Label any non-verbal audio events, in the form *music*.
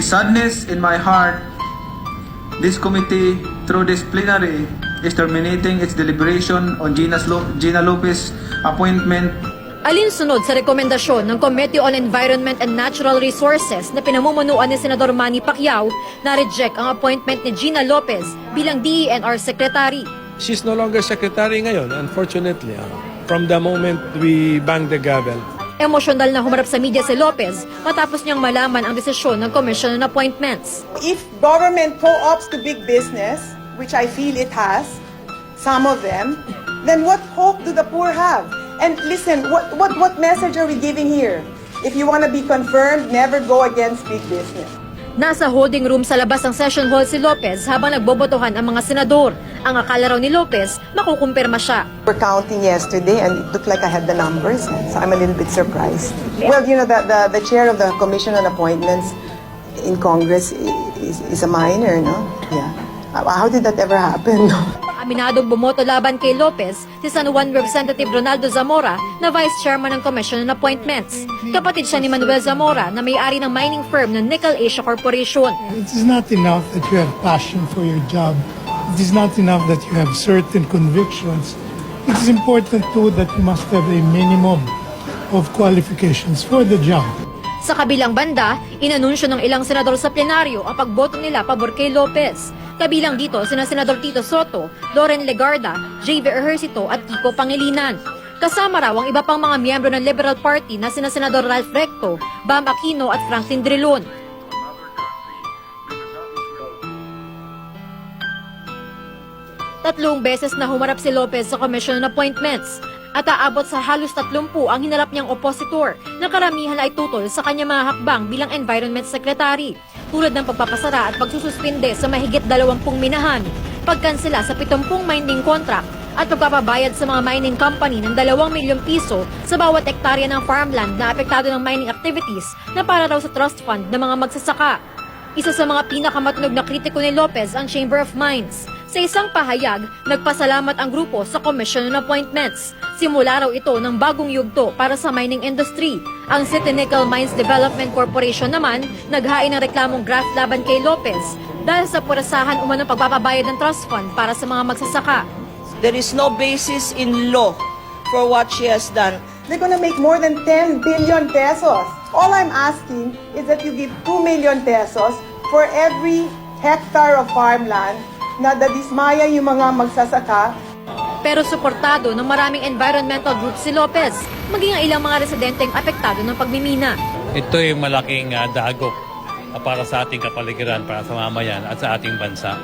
Sadness in my heart, this committee, through this plenary, is terminating its deliberation on Gina's Lo- Gina Lopez appointment Alinsunod sa rekomendasyon ng Committee on Environment and Natural Resources na pinamumunuan ni Senador Manny Pacquiao na reject ang appointment ni Gina Lopez bilang DENR Secretary. She's no longer secretary ngayon, unfortunately. ah. From the moment we bang the gavel. Emosyonal na humarap sa media si Lopez matapos niyang malaman ang desisyon ng Commission on Appointments. If government co-ops to big business, which I feel it has, some of them, then what hope do the poor have? And listen, what, what, what message are we giving here? If you want to be confirmed, never go against big business. Nasa holding room sa labas ng session hall si Lopez habang nagbobotohan ang mga senador. Ang akala raw ni Lopez, makukumpirma siya. We're counting yesterday and it looked like I had the numbers, so I'm a little bit surprised. Well, you know, the, the, the chair of the Commission on Appointments in Congress is, is a minor, no? Yeah. How did that ever happen? *laughs* Aminadong bumoto laban kay Lopez si San Juan Representative Ronaldo Zamora na Vice Chairman ng Commission on Appointments. Kapatid siya ni Manuel Zamora na may-ari ng mining firm ng Nickel Asia Corporation. It is not enough that you have passion for your job. It is not enough that you have certain convictions. It is important too that you must have a minimum of qualifications for the job. Sa kabilang banda, inanunsyo ng ilang senador sa plenaryo ang pagboto nila pabor kay Lopez. Kabilang dito sina Senador Tito Soto, Loren Legarda, J.V. Ejercito at Kiko Pangilinan. Kasama raw ang iba pang mga miyembro ng Liberal Party na sina Senador Ralph Recto, Bam Aquino at Franklin Drilon. Tatlong beses na humarap si Lopez sa Commission on Appointments at aabot sa halos 30 ang hinarap niyang opositor na karamihan ay tutol sa kanyang mga hakbang bilang Environment Secretary tulad ng pagpapasara at pagsususpinde sa mahigit 20 minahan, pagkansela sa 70 mining contract at pagpapabayad sa mga mining company ng 2 milyong piso sa bawat ektarya ng farmland na apektado ng mining activities na para raw sa trust fund ng mga magsasaka. Isa sa mga pinakamatunog na kritiko ni Lopez ang Chamber of Mines. Sa isang pahayag, nagpasalamat ang grupo sa Commission on Appointments. Simula raw ito ng bagong yugto para sa mining industry. Ang City Nickel Mines Development Corporation naman, naghain ng reklamong graft laban kay Lopez dahil sa purasahan umano pagpapabayad ng trust fund para sa mga magsasaka. There is no basis in law for what she has done. They're gonna make more than 10 billion pesos. All I'm asking is that you give 2 million pesos for every hectare of farmland na dadismaya yung mga magsasaka Pero suportado ng maraming environmental groups si Lopez, maging ang ilang mga residenteng apektado ng pagmimina. Ito yung malaking ah, dagok ah, para sa ating kapaligiran, para sa mamayan at sa ating bansa.